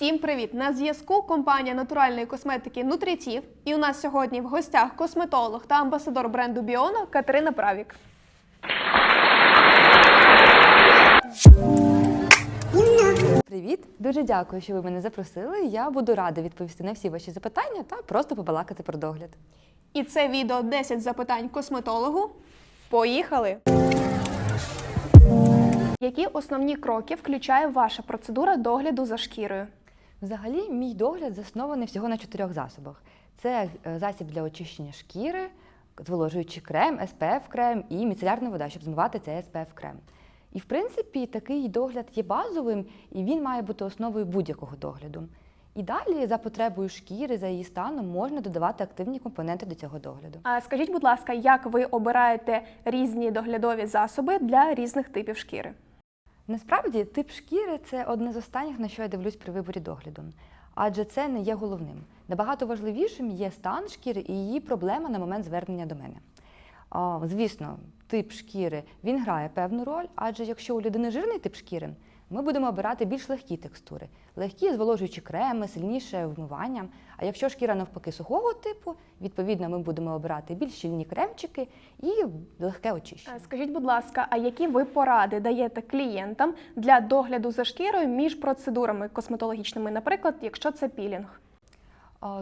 Всім привіт! На зв'язку компанія натуральної косметики Нутрітів. І у нас сьогодні в гостях косметолог та амбасадор бренду Біона Катерина Правік. Привіт, дуже дякую, що ви мене запросили. Я буду рада відповісти на всі ваші запитання та просто побалакати про догляд. І це відео 10 запитань косметологу. Поїхали! Які основні кроки включає ваша процедура догляду за шкірою? Взагалі, мій догляд заснований всього на чотирьох засобах: це е, засіб для очищення шкіри, зволожуючий крем, SPF крем і міцелярна вода, щоб змивати цей SPF крем. І в принципі такий догляд є базовим, і він має бути основою будь-якого догляду. І далі, за потребою шкіри, за її станом, можна додавати активні компоненти до цього догляду. А скажіть, будь ласка, як ви обираєте різні доглядові засоби для різних типів шкіри? Насправді, тип шкіри це одне з останніх, на що я дивлюсь при виборі догляду. Адже це не є головним. Набагато важливішим є стан шкіри і її проблема на момент звернення до мене. А, Звісно, тип шкіри він грає певну роль, адже якщо у людини жирний тип шкіри, ми будемо обирати більш легкі текстури, легкі зволожуючі креми, сильніше вмивання. А якщо шкіра навпаки сухого типу, відповідно ми будемо обирати більш щільні кремчики і легке очищення. Скажіть, будь ласка, а які ви поради даєте клієнтам для догляду за шкірою між процедурами косметологічними, наприклад, якщо це пілінг?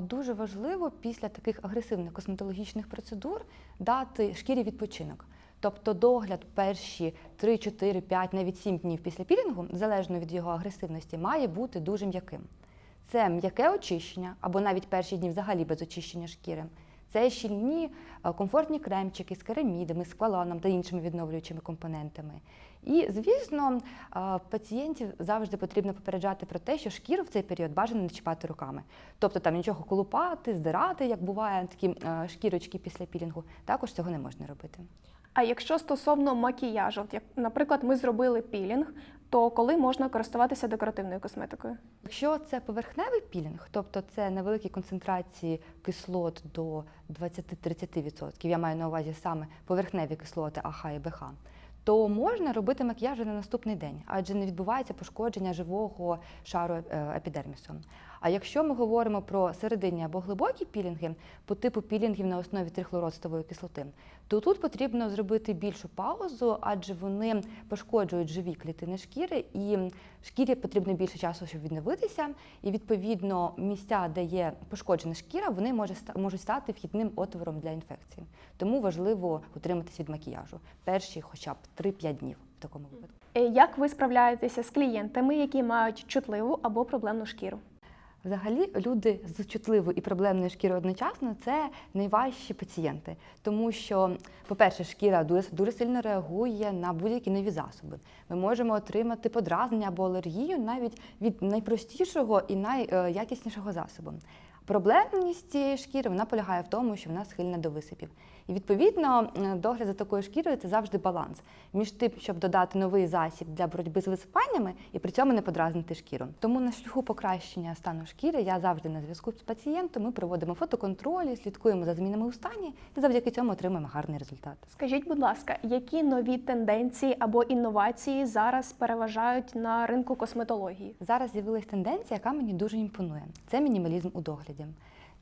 Дуже важливо після таких агресивних косметологічних процедур дати шкірі відпочинок. Тобто догляд перші 3, 4, 5, навіть 7 днів після пілінгу, залежно від його агресивності, має бути дуже м'яким. Це м'яке очищення, або навіть перші дні взагалі без очищення шкіри. Це щільні е, комфортні кремчики з керамідами, з кваланом та іншими відновлюючими компонентами. І, звісно, е, пацієнтів завжди потрібно попереджати про те, що шкіру в цей період бажано не чіпати руками. Тобто там нічого колупати, здирати, як буває такі е, шкірочки після пілінгу, також цього не можна робити. А якщо стосовно макіяжу, як, наприклад, ми зробили пілінг, то коли можна користуватися декоративною косметикою? Якщо це поверхневий пілінг, тобто це невеликі концентрації кислот до 20-30%, я маю на увазі саме поверхневі кислоти АХ і БХ, то можна робити макіяж на наступний день, адже не відбувається пошкодження живого шару е, епідермісу. А якщо ми говоримо про серединні або глибокі пілінги по типу пілінгів на основі трихлородстової кислоти, то тут потрібно зробити більшу паузу, адже вони пошкоджують живі клітини шкіри, і шкірі потрібно більше часу, щоб відновитися. І відповідно місця, де є пошкоджена шкіра, вони можуть стати вхідним отвором для інфекції. Тому важливо утриматись від макіяжу перші, хоча б 3-5 днів в такому випадку. Е, Як ви справляєтеся з клієнтами, які мають чутливу або проблемну шкіру? Взагалі, люди з чутливою і проблемною шкірою одночасно це найважчі пацієнти, тому що, по-перше, шкіра дуже, дуже сильно реагує на будь-які нові засоби. Ми можемо отримати подразнення або алергію навіть від найпростішого і найякіснішого засобу. Проблемність цієї шкіри вона полягає в тому, що вона схильна до висипів. І відповідно е, догляд за такою шкірою це завжди баланс між тим, щоб додати новий засіб для боротьби з висипаннями і при цьому не подразнити шкіру. Тому на шляху покращення стану шкіри я завжди на зв'язку з пацієнтом. Ми проводимо фотоконтролі, слідкуємо за змінами у стані і завдяки цьому отримуємо гарний результат. Скажіть, будь ласка, які нові тенденції або інновації зараз переважають на ринку косметології? Зараз з'явилась тенденція, яка мені дуже імпонує. Це мінімалізм у догляді.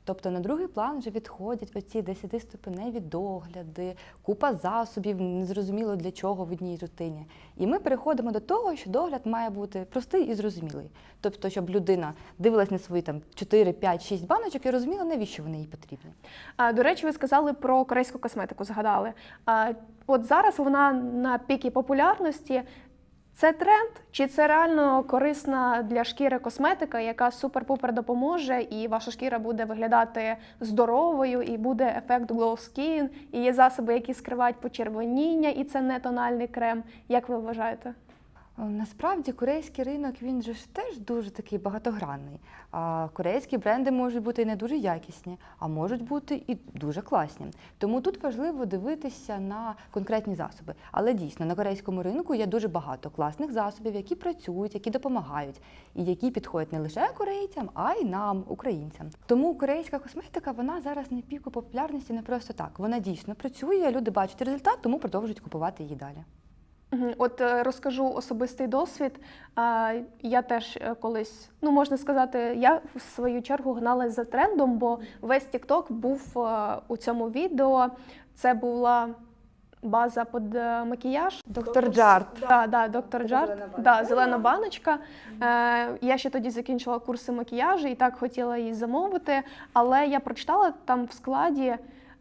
Тобто на другий план вже відходять оці 10-ступеневі догляди, купа засобів, незрозуміло для чого в одній рутині. І ми переходимо до того, що догляд має бути простий і зрозумілий. Тобто, щоб людина дивилась на свої там 4, 5, 6 баночок і розуміла, навіщо вони їй потрібні. А, до речі, ви сказали про корейську косметику, згадали. А, от зараз вона на пікі популярності. Це тренд, чи це реально корисна для шкіри косметика, яка супер-пупер допоможе, і ваша шкіра буде виглядати здоровою, і буде ефект glow skin, і є засоби, які скривають почервоніння, і це не тональний крем. Як ви вважаєте? Е, Насправді корейський ринок він же ж теж дуже такий багатогранний. А корейські бренди можуть бути не дуже якісні, а можуть бути і дуже класні. Тому тут важливо дивитися на конкретні засоби. Але дійсно на корейському ринку є дуже багато класних засобів, які працюють, які допомагають, і які підходять не лише корейцям, а й нам, українцям. Тому корейська косметика вона зараз на піку популярності не просто так. Вона дійсно працює, люди бачать результат, тому продовжують купувати її далі. От е, розкажу особистий досвід. Я теж е, колись, ну можна сказати, я в свою чергу гналась за трендом, бо весь TikTok був е, у цьому відео. Це була база під макіяж. Доктор Джарт. Да, да, доктор Джарт. зелена баночка. Да, зелена баночка. Я ще тоді закінчила курси макіяжу і так хотіла її замовити. Але я прочитала там в складі,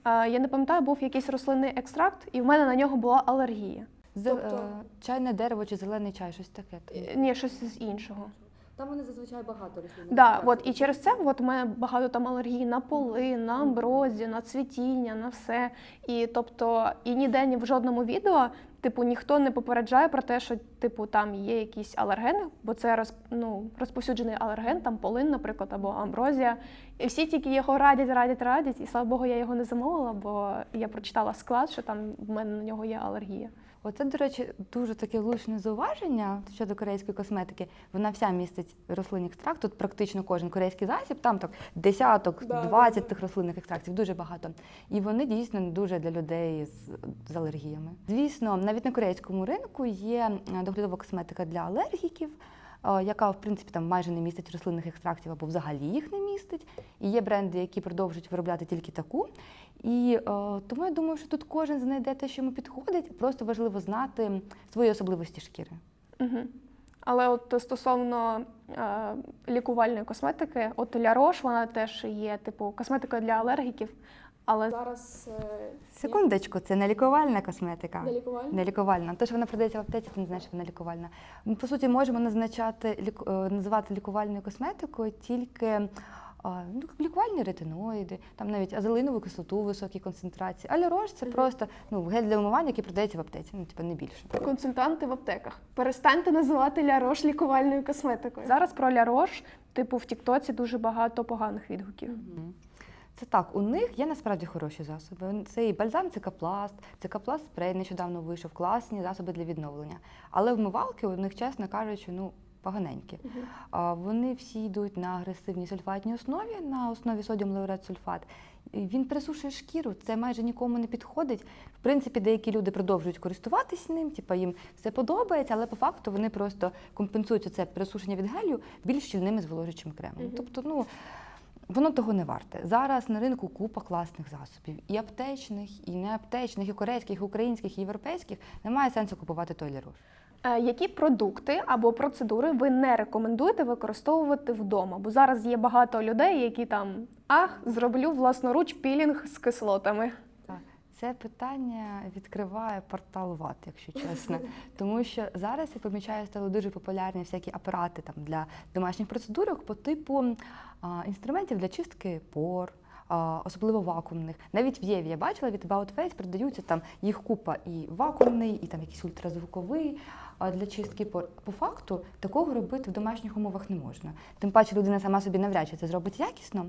я не пам'ятаю, був якийсь рослинний екстракт, і в мене на нього була алергія. З, Тобто- е, чайне дерево чи зелений чай, щось таке. там. Е, Ні, щось з іншого. Там вони зазвичай багато рослин. Да, от і через це от у мене багато там алергії на поли, на амброзію, на цвітіння, на все. І тобто, і ніде ні в жодному відео, типу, ніхто не попереджає про те, що типу там є якісь алергени, бо це роз, ну, розповсюджений алерген, там полин, наприклад, або амброзія. І всі тільки його радять, радять, радять. І слава Богу, я його не замовила, бо я прочитала склад, що там в мене на нього є алергія. Оце, до речі, дуже таке влучне зауваження щодо корейської косметики. Вона вся містить рослинний екстракт. Тут практично кожен корейський засіб, там так десяток, Да, 20 да, да. тих рослинних екстрактів, дуже багато. І вони дійсно дуже для людей з, з алергіями. Звісно, навіть на корейському ринку є е, доглядова косметика для алергіків. е, Яка в принципі там майже не містить рослинних екстрактів або взагалі їх не містить. І є бренди, які продовжують виробляти тільки таку. І е, тому я думаю, що тут кожен знайде те, що йому підходить. Просто важливо знати свої особливості шкіри. Угу. Але от стосовно е, лікувальної косметики, от Ля Рош, вона теж є типу косметика для алергіків, але Зараз е, Секундочку, це не лікувальна косметика. не лікувальні. Не лікувальна. Те, що вона продається в аптеці, ти не знаєш, що вона лікувальна. Ми, по суті, можемо назначати, лік- е, називати лікувальною косметикою тільки ну, лікувальні ретиноїди, там навіть азелинову кислоту високій концентрації. А Рош це просто ну, гель для умивання, який продається в аптеці, ну, типу, не більше. консультанти в аптеках. Перестаньте називати Ля Рош лікувальною косметикою. Зараз про Ля Рош, типу, в Тіктоці дуже багато поганих відгуків. Мгм. Це так, у них є насправді хороші засоби. Це і бальзам цикапласт, цикапласт спрей нещодавно вийшов, класні засоби для відновлення. Але вмивалки у них, чесно кажучи, ну поганенькі. А Вони всі йдуть на агресивній сульфатній основі, на основі содіум лаурет сульфат. Він присушує шкіру, це майже нікому не підходить. В принципі, деякі люди продовжують користуватись ним, типа їм все подобається, але по факту вони просто компенсують це пересушення від гелю більш щільними зволожуючим кремом. Мгм. Тобто, ну. Воно того не варте. Зараз на ринку купа класних засобів, і аптечних, і неаптечних, і корейських, і українських, і європейських. Немає сенсу купувати той лярош. Е, Які продукти або процедури ви не рекомендуєте використовувати вдома? Бо зараз є багато людей, які там ах, зроблю власноруч пілінг з кислотами. Це питання відкриває портал ват, якщо чесно. Тому що зараз я помічаю, стали дуже популярні всякі апарати там для домашніх процедурок по типу а, інструментів для чистки пор. Особливо вакуумних. Навіть в Єві я бачила від About Face продаються там їх купа і вакуумний, і там якийсь ультразвуковий для чистки пор. По факту такого робити в домашніх умовах не можна. Тим паче людина сама собі навряд чи це зробить якісно.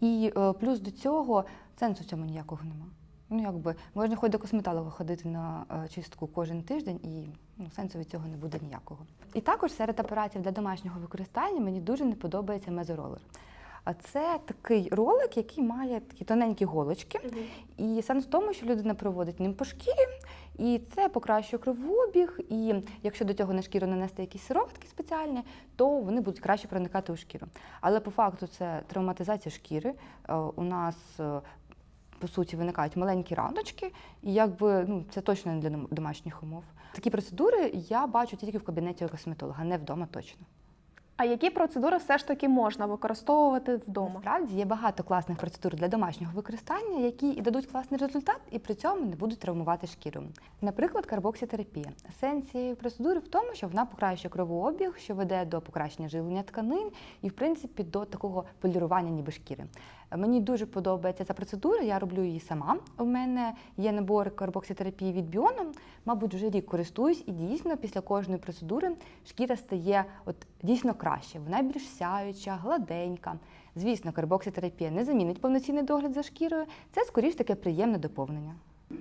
І е, плюс до цього сенсу в цьому ніякого нема. Ну, якби можна хоч до косметолога ходити на е, чистку кожен тиждень, і ну, сенсу від цього не буде ніякого. І також серед апаратів для домашнього використання мені дуже не подобається мезоролер. А це такий ролик, який має такі тоненькі голочки. І сенс в тому, що людина проводить ним по шкірі, і це покращує кровообіг. І якщо до цього на шкіру нанести якісь сироватки спеціальні, то вони будуть краще проникати у шкіру. Але по факту це травматизація шкіри. Е, У нас е, по суті виникають маленькі раночки, і якби ну це точно не для домашніх умов. Такі процедури я бачу тільки в кабінеті косметолога, не вдома точно. А які процедури все ж таки можна використовувати вдома? Насправді є багато класних процедур для домашнього використання, які і дадуть класний результат, і при цьому не будуть травмувати шкіру. Наприклад, карбоксітерапія. Сенс цієї процедури в тому, що вона покращує кровообіг, що веде до покращення живлення тканин і, в принципі, до такого полірування ніби шкіри. Мені дуже подобається ця процедура, я роблю її сама. У мене є набор карбоксітерапії від Біоном. Мабуть, вже рік користуюсь, і дійсно після кожної процедури шкіра стає от дійсно краще. Вона більш сяюча, гладенька. Звісно, карбоксітерапія не замінить повноцінний догляд за шкірою. Це скоріш таке приємне доповнення.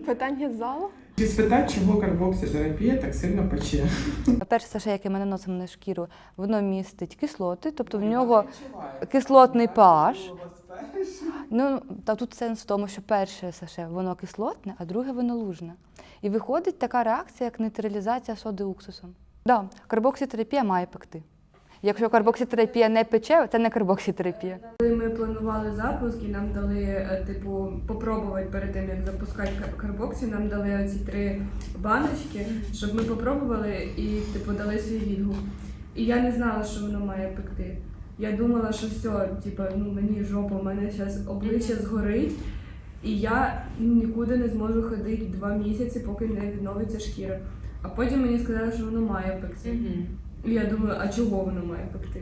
Питання з залу? Чи спитати, чого карбокситерапія так сильно пече? Перше саше, яке ми наносимо на шкіру, воно містить кислоти, тобто в нього кислотний pH. Ну та тут сенс в тому, що перше саше воно кислотне, а друге воно лужне. І виходить така реакція, як нейтралізація соди уксусом. Да, карбокситерапія має пекти. Якщо карбокситерапія не пече, це не карбокситерапія. Коли ми планували запуск і нам дали, е, типу, попробувати перед тим, як запускати карбоксі, нам дали оці три баночки, щоб ми попробували і типу дали свій відгук. І я не знала, що воно має пекти. Я думала, що все, типу, ну мені жопа, у мене зараз обличчя згорить, і я нікуди не зможу ходити два місяці, поки не відновиться шкіра. А потім мені сказали, що воно має пекти. І я думаю, а чого воно має пекти?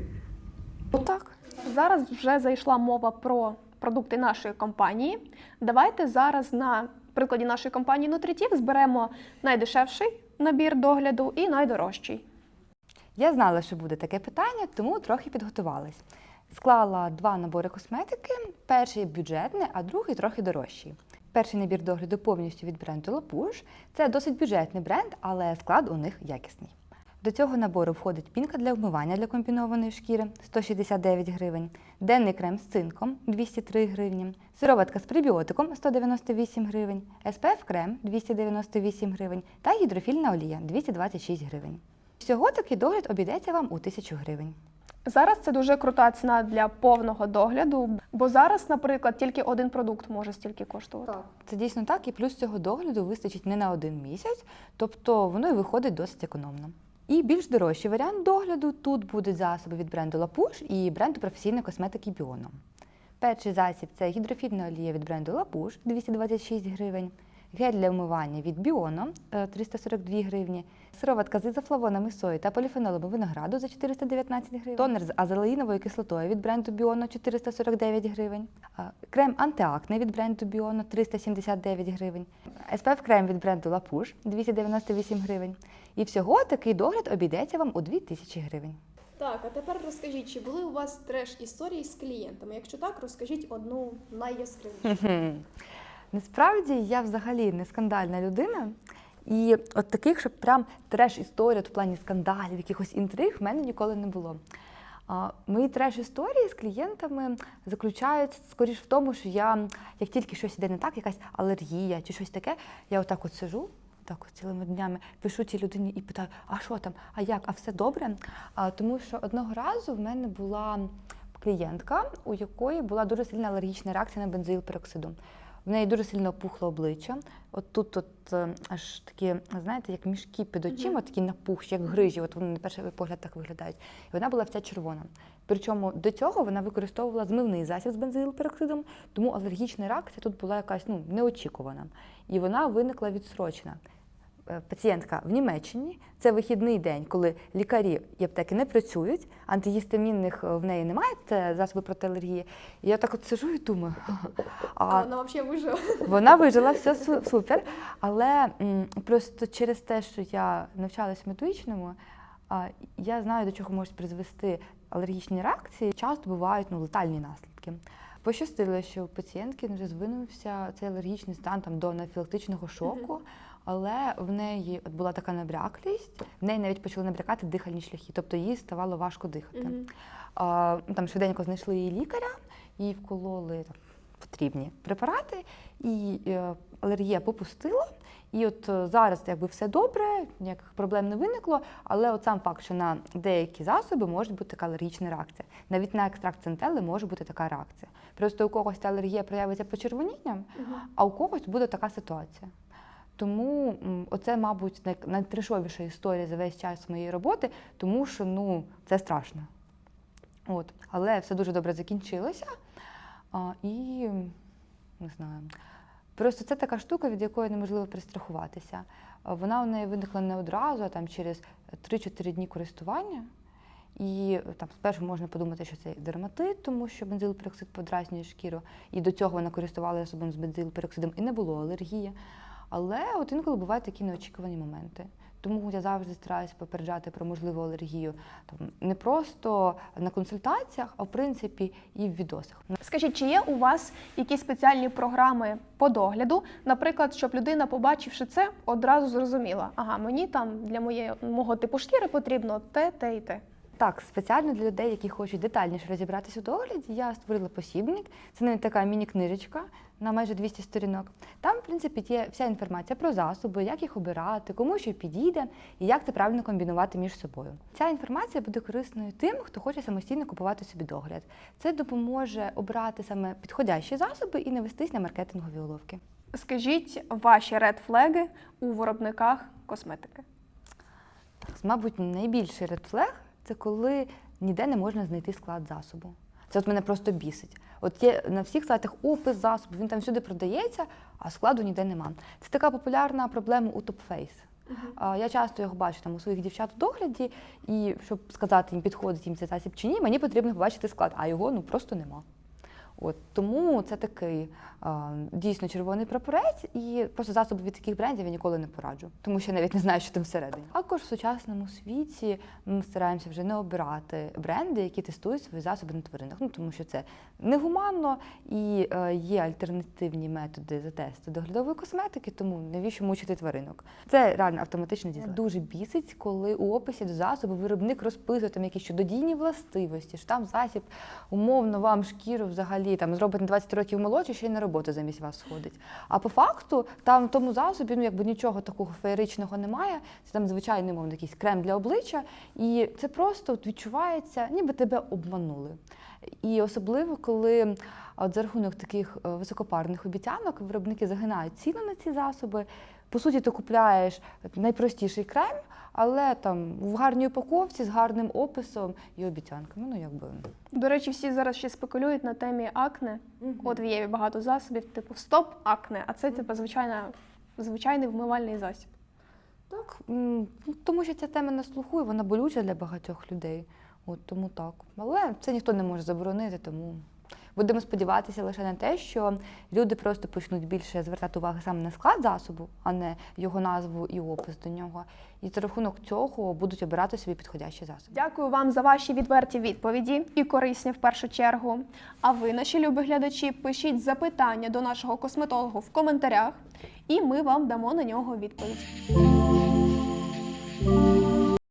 Отак. Зараз вже зайшла мова про продукти нашої компанії. Давайте зараз на прикладі нашої компанії Nutritiv зберемо найдешевший набір догляду і найдорожчий. Я знала, що буде таке питання, тому трохи підготувалась. Склала два набори косметики. Перший бюджетний, а другий трохи дорожчий. Перший набір догляду повністю від бренду La Це досить бюджетний бренд, але склад у них якісний. До цього набору входить пінка для вмивання для комбінованої шкіри 169 гривень, денний крем з цинком 203 гривні, сироватка з пребіотиком 198 гривень, SPF крем 298 гривень та гідрофільна олія 226 гривень. Всього такий догляд обійдеться вам у 1000 гривень. Зараз це дуже крута ціна для повного догляду, бо зараз, наприклад, тільки один продукт може стільки коштувати. Так. Це дійсно так, і плюс цього догляду вистачить не на один місяць, тобто воно і виходить досить економно. І більш дорожчий варіант догляду тут будуть засоби від бренду Push і бренду професійної косметики Biono. Перший засіб це гідрофільна олія від бренду Push 226 гривень, гель для вмивання від Biono е, 342 гривні, сироватка з ізофлавонами сої та поліфенолами винограду за 419 гривень, тонер з азелаїновою кислотою від бренду Biono 449 гривень, крем антиакне від бренду Biono 379 гривень, SPF крем від бренду Push 298 гривень. І всього такий догляд обійдеться вам у 2000 гривень. Так, а тепер розкажіть, чи були у вас треш історії з клієнтами? Якщо так, розкажіть одну найяскравішу. Насправді я взагалі не скандальна людина. І от таких, щоб прям треш історія в плані скандалів, якихось інтриг, в мене ніколи не було. Мої треш історії з клієнтами заключаються скоріш в тому, що я, як тільки щось іде не так, якась алергія чи щось таке, я отак от сижу, так от цілими днями пишу цій людині і питаю, а що там, а як, а все добре? Тому що одного разу в мене була клієнтка, у якої була дуже сильна алергічна реакція на бензоїлпероксиду. В неї дуже сильно опухло обличчя. От тут от, е, аж такі, знаєте, як мішки під очима, такі напухші, як грижі. От вони на перший погляд так виглядають. І вона була вся червона. Причому до цього вона використовувала змивний засіб з бензилпероксидом, тому алергічна реакція тут була якась ну, неочікувана. І вона виникла відсрочена. Е, Пацієнтка в Німеччині це вихідний день, коли лікарі і аптеки не працюють, антигістамінних е, в неї немає, це засоби проти алергії. І я так от сижу і думаю, А а вона взагалі вижила. вона вижила все супер. Але просто через те, що я навчалась медичному, а, я знаю, до чого можуть призвести алергічні реакції. Часто бувають ну, летальні наслідки. Пощастило, що у пацієнтки вже звинувся цей алергічний стан там, до анафілактичного шоку, але в неї от була така набряклість, в неї навіть почали набрякати дихальні шляхи, тобто їй ставало важко дихати. А, ну, там швиденько знайшли її лікаря, їй вкололи там, потрібні препарати, і е, алергія попустила. І от е, зараз якби все добре, ніяких проблем не виникло, але от сам факт, що на деякі засоби може бути така алергічна реакція. Навіть на екстракт центели може бути така реакція. Просто у когось та алергія проявиться почервонінням, а у когось буде така ситуація. Тому оце, мабуть, най- найтрешовіша історія за весь час моєї роботи, тому що ну, це страшно. От. Але все дуже добре закінчилося. А, і не знаю. Просто це така штука, від якої неможливо перестрахуватися. Вона у неї виникла не одразу, а там через 3-4 дні користування. І там спершу можна подумати, що це дерматит, тому що бензилпероксид подразнює шкіру. І до цього вона користувалася засобом з бензилпероксидом і не було алергії. Але от інколи бувають такі неочікувані моменти. Тому я завжди стараюся попереджати про можливу алергію там не просто на консультаціях, а в принципі і в відосах. Скажіть, чи є у вас якісь спеціальні програми по догляду, наприклад, щоб людина, побачивши це, одразу зрозуміла, ага, мені там для моєї мого типу шкіри потрібно те, те і те. Так, спеціально для людей, які хочуть детальніше розібратися у догляді, я створила посібник. Це не така міні-книжечка на майже 200 сторінок. Там, в принципі, є вся інформація про засоби, як їх обирати, кому що підійде і як це правильно комбінувати між собою. Ця інформація буде корисною тим, хто хоче самостійно купувати собі догляд. Це допоможе обрати саме підходящі засоби і не вестись на маркетингові уловки. Скажіть ваші редфлеги у виробниках косметики. Так, мабуть, найбільший редфлег це коли ніде не можна знайти склад засобу. Це от мене просто бісить. От є на всіх сайтах опис засобу, він там всюди продається, а складу ніде нема. Це така популярна проблема у TopFace. А, Я часто його бачу там у своїх дівчат в догляді, і щоб сказати їм, підходить їм цей засіб чи ні, мені потрібно побачити склад, а його ну просто нема. От тому це такий дійсно червоний прапорець, і просто засоби від таких брендів я ніколи не пораджу, тому що я навіть не знаю, що там всередині. Також в сучасному світі ми стараємося вже не обирати бренди, які тестують свої засоби на тваринах. Ну тому що це негуманно і е, є альтернативні методи за тесту доглядової косметики, тому навіщо мучити тваринок? Це реально автоматичний дізайн. Дуже бісить, коли у описі до засобу виробник розписує там якісь чудодійні властивості, що там засіб умовно вам шкіру взагалі там зробить на 20 років молодше, ще й на роботу замість вас сходить. А по факту там в тому засобі ну якби нічого такого феєричного немає. Це там звичайний мовно якийсь крем для обличчя, і це просто відчувається, ніби тебе обманули. І особливо, коли от за рахунок таких е, високопарних обіцянок виробники загинають ціну на ці засоби. По суті, ти купляєш найпростіший крем, але там в гарній упаковці з гарним описом і обіцянками. Ну якби До речі, всі зараз ще спекулюють на темі акне. От в Єві багато засобів, типу стоп акне, а це типу звичайна, звичайний вмивальний засіб. так, ну, тому що ця тема на слуху, і вона болюча для багатьох людей. От тому так. Але це ніхто не може заборонити, тому будемо сподіватися лише на те, що люди просто почнуть більше звертати увагу саме на склад засобу, а не його назву і опис до нього. І за рахунок цього будуть обирати собі підходящі засоби. Дякую вам за ваші відверті відповіді і корисні в першу чергу. А ви, наші любі глядачі, пишіть запитання до нашого косметолога в коментарях, і ми вам дамо на нього відповідь.